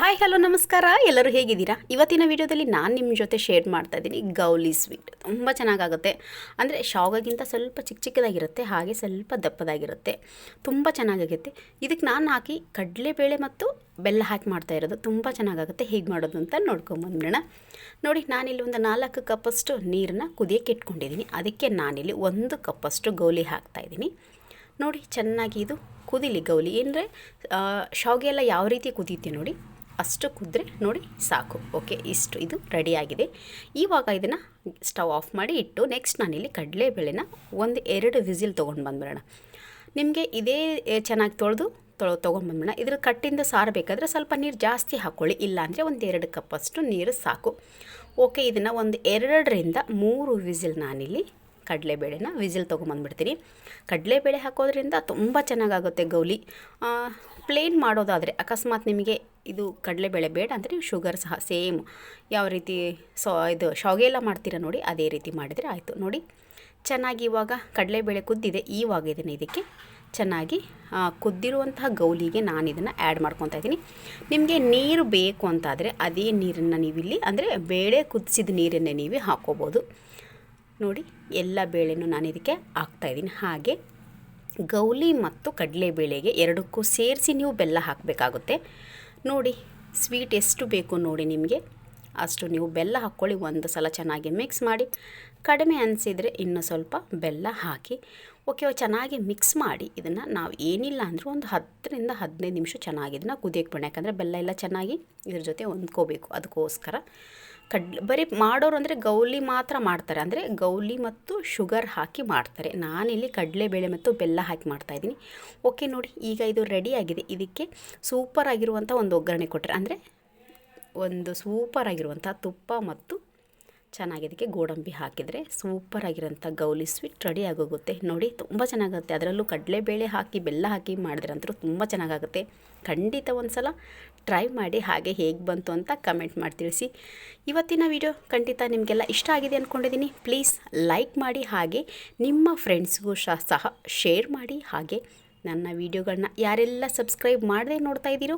Hi hello ನಮಸ್ಕಾರ. ಎಲ್ಲರೂ ಹೇಗಿದ್ದೀರಾ? ಇವತ್ತಿನ ವಿಡಿಯೋದಲ್ಲಿ ನಾನು ನಿಮ್ಮ ಜೊತೆ ಶೇರ್ ಮಾಡ್ತಾ ಇದ್ದೀನಿ ಗೌಲಿ ಸ್ವೀಟ್ ತುಂಬ ಚೆನ್ನಾಗಾಗುತ್ತೆ. ಅಂದರೆ ಶಾವಗಿಂತ ಸ್ವಲ್ಪ ಚಿಕ್ಕ ಚಿಕ್ಕದಾಗಿರುತ್ತೆ, ಹಾಗೆ ಸ್ವಲ್ಪ ದಪ್ಪದಾಗಿರುತ್ತೆ. ತುಂಬ ಚೆನ್ನಾಗಾಗುತ್ತೆ. ಇದಕ್ಕೆ ನಾನು ಹಾಕಿ ಕಡಲೆಬೇಳೆ ಮತ್ತು ಬೆಲ್ಲ ಹಾಕಿ ಮಾಡ್ತಾ ಇರೋದು. ತುಂಬ ಚೆನ್ನಾಗಾಗುತ್ತೆ. ಹೇಗೆ ಮಾಡೋದು ಅಂತ ನೋಡ್ಕೊಂಬಂದ್ಬಿಡೋಣ ನೋಡಿ, ನಾನಿಲ್ಲಿ ಒಂದು ನಾಲ್ಕು ಕಪ್ಪಷ್ಟು ನೀರನ್ನ ಕುದಿಯೋಕೆ ಇಟ್ಕೊಂಡಿದ್ದೀನಿ. ಅದಕ್ಕೆ ನಾನಿಲ್ಲಿ ಒಂದು ಕಪ್ಪಷ್ಟು ಗೌಲಿ ಹಾಕ್ತಾಯಿದ್ದೀನಿ ನೋಡಿ, ಚೆನ್ನಾಗಿ ಇದು ಕುದಿಲಿ ಗೌಲಿ. ಏನಂದರೆ ಶಾವಿಗೆ ಎಲ್ಲ ಯಾವ ರೀತಿ ಕುದೀತೆ ನೋಡಿ. ಅಷ್ಟು ಕುದ್ರೆ ನೋಡಿ ಸಾಕು. ಓಕೆ, ಇಷ್ಟು, ಇದು ರೆಡಿಯಾಗಿದೆ ಇವಾಗ ಇದನ್ನು ಸ್ಟವ್ ಆಫ್ ಮಾಡಿ ಇಟ್ಟು ನೆಕ್ಸ್ಟ್ ನಾನಿಲ್ಲಿ ಕಡಲೆಬೇಳೆನ ಒಂದು ಎರಡು ವಿಸಿಲ್ ತೊಗೊಂಡು ಬಂದ್ಬಿಡೋಣ. ನಿಮಗೆ ಇದೇ ಚೆನ್ನಾಗಿ ತೊಳೆದು ತೊಳೆ ತೊಗೊಂಡ್ಬಂದ್ಬಿಡೋಣ ಇದ್ರ ಕಟ್ಟಿಂದ ಸಾರು ಬೇಕಾದರೆ ಸ್ವಲ್ಪ ನೀರು ಜಾಸ್ತಿ ಹಾಕ್ಕೊಳ್ಳಿ ಇಲ್ಲಾಂದರೆ ಒಂದು ಎರಡು ಕಪ್ಪಷ್ಟು ನೀರು ಸಾಕು. ಓಕೆ, ಇದನ್ನು ಒಂದು ಎರಡರಿಂದ ಮೂರು ವಿಸಿಲ್ ನಾನಿಲ್ಲಿ ಕಡಲೆಬೇಳೆನ ವಿಸಿಲ್ ತೊಗೊಂಬಂದ್ಬಿಡ್ತೀನಿ. ಕಡಲೆಬೇಳೆ ಹಾಕೋದ್ರಿಂದ ತುಂಬ ಚೆನ್ನಾಗಾಗುತ್ತೆ ಗೌಲಿ. ಪ್ಲೇನ್ ಮಾಡೋದಾದರೆ ಅಕಸ್ಮಾತ್ ನಿಮಗೆ ಇದು ಕಡಲೆಬೇಳೆ ಬೇಡ ಅಂದರೆ ನೀವು ಶುಗರ್ ಸಹ ಸೇಮ್ ಯಾವ ರೀತಿ ಸೊ, ಇದು ಶಾವಿಗೆ ಎಲ್ಲ ಮಾಡ್ತೀರಾ ನೋಡಿ, ಅದೇ ರೀತಿ ಮಾಡಿದರೆ ಆಯಿತು. ನೋಡಿ, ಚೆನ್ನಾಗಿ ಇವಾಗ ಕಡಲೆಬೇಳೆ ಕುದ್ದಿದೆ. ಈವಾಗ ಇದನ್ನು ಇದಕ್ಕೆ ಚೆನ್ನಾಗಿ ಕುದ್ದಿರುವಂತಹ ಗೌಲಿಗೆ ನಾನು ಇದನ್ನು ಆ್ಯಡ್ ಮಾಡ್ಕೊತಾ ಇದ್ದೀನಿ. ನಿಮಗೆ ನೀರು ಬೇಕು ಅಂತಾದರೆ ಅದೇ ನೀರನ್ನು ನೀವಿಲ್ಲಿ, ಅಂದರೆ ಬೇಳೆ ಕುದಿಸಿದ ನೀರನ್ನೇ ನೀವೇ ಹಾಕ್ಕೋಬೋದು ನೋಡಿ, ಎಲ್ಲ ಬೇಳೆನೂ ನಾನು ಇದಕ್ಕೆ ಹಾಕ್ತಾ ಇದ್ದೀನಿ. ಹಾಗೆ ಗೌಲಿ ಮತ್ತು ಕಡಲೆಬೇಳೆಗೆ ಎರಡಕ್ಕೂ ಸೇರಿಸಿ ನೀವು ಬೆಲ್ಲ ಹಾಕಬೇಕಾಗುತ್ತೆ. ನೋಡಿ, ಸ್ವೀಟ್ ಎಷ್ಟು ಬೇಕು ನೋಡಿ ನಿಮಗೆ. ಅಷ್ಟು ನೀವು ಬೆಲ್ಲ ಹಾಕ್ಕೊಳ್ಳಿ, ಒಂದು ಸಲ ಚೆನ್ನಾಗಿ ಮಿಕ್ಸ್ ಮಾಡಿ. ಕಡಿಮೆ ಅನಿಸಿದರೆ ಇನ್ನೂ ಸ್ವಲ್ಪ ಬೆಲ್ಲ ಹಾಕಿ. ಓಕೆ ಚೆನ್ನಾಗಿ ಮಿಕ್ಸ್ ಮಾಡಿ ಇದನ್ನು ನಾವು ಏನಿಲ್ಲ ಅಂದರೂ ಒಂದು ಹತ್ತರಿಂದ ಹದಿನೈದು ನಿಮಿಷ ಚೆನ್ನಾಗಿ ಇದನ್ನು ಕುದಿಯಕ್ಕೆ ಬಿಡೋಣ. ಯಾಕಂದರೆ ಬೆಲ್ಲ ಎಲ್ಲ ಚೆನ್ನಾಗಿ ಇದ್ರ ಜೊತೆ ಹೊಂದ್ಕೋಬೇಕು ಅದಕ್ಕೋಸ್ಕರ. ಕಡ್ಲೆ ಬರೀ ಮಾಡೋರು ಅಂದರೆ ಗೌಲಿ ಮಾತ್ರ ಮಾಡ್ತಾರೆ. ಅಂದರೆ ಗೌಲಿ ಮತ್ತು ಶುಗರ್ ಹಾಕಿ ಮಾಡ್ತಾರೆ. ನಾನಿಲ್ಲಿ ಕಡಲೆಬೇಳೆ ಮತ್ತು ಬೆಲ್ಲ ಹಾಕಿ ಮಾಡ್ತಾಯಿದ್ದೀನಿ ಓಕೆ, ನೋಡಿ ಈಗ ಇದು ರೆಡಿಯಾಗಿದೆ ಇದಕ್ಕೆ ಸೂಪರ್ ಆಗಿರುವಂಥ ಒಂದು ಒಗ್ಗರಣೆ ಕೊಟ್ಟರೆ ಅಂದರೆ ಒಂದು ಸೂಪರ್ ಆಗಿರುವಂಥ ತುಪ್ಪ ಮತ್ತು ಚೆನ್ನಾಗಿ ಇದಕ್ಕೆ ಗೋಡಂಬಿ ಹಾಕಿದರೆ ಸೂಪರ್ ಆಗಿರೋಂಥ ಗೌಲಿ ಸ್ವೀಟ್ ರೆಡಿ ಆಗೋಗುತ್ತೆ. ನೋಡಿ, ತುಂಬ ಚೆನ್ನಾಗುತ್ತೆ. ಅದರಲ್ಲೂ ಕಡಲೆಬೇಳೆ ಹಾಕಿ, ಬೆಲ್ಲ ಹಾಕಿ ಮಾಡಿದ್ರಂತೂ ತುಂಬ ಚೆನ್ನಾಗಾಗುತ್ತೆ. ಖಂಡಿತ ಒಂದು ಸಲ ಟ್ರೈ ಮಾಡಿ ಹಾಗೆ ಹೇಗೆ ಬಂತು ಅಂತ ಕಮೆಂಟ್ ಮಾಡಿ ತಿಳಿಸಿ. ಇವತ್ತಿನ ವಿಡಿಯೋ ಖಂಡಿತ ನಿಮಗೆಲ್ಲ ಇಷ್ಟ ಆಗಿದೆ ಅಂದ್ಕೊಂಡಿದ್ದೀನಿ ಪ್ಲೀಸ್ ಲೈಕ್ ಮಾಡಿ, ಹಾಗೆ ನಿಮ್ಮ ಫ್ರೆಂಡ್ಸ್ಗೂ ಸಹ ಶೇರ್ ಮಾಡಿ, ಹಾಗೆ ನನ್ನ ವೀಡಿಯೋಗಳನ್ನ ಯಾರೆಲ್ಲ ಸಬ್ಸ್ಕ್ರೈಬ್ ಮಾಡದೆ ನೋಡ್ತಾ ಇದ್ದೀರೋ,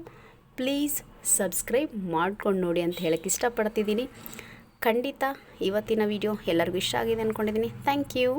ಪ್ಲೀಸ್ ಸಬ್ಸ್ಕ್ರೈಬ್ ಮಾಡ್ಕೊಂಡು ನೋಡಿ ಅಂತ ಹೇಳಕ್ಕೆ ಇಷ್ಟಪಡ್ತಿದ್ದೀನಿ. ಖಂಡಿತ ಇವತ್ತಿನ ವಿಡಿಯೋ ಎಲ್ಲರಿಗೂ ಇಷ್ಟ ಆಗಿದೆ ಅಂದ್ಕೊಂಡಿದ್ದೀನಿ ಥ್ಯಾಂಕ್ ಯು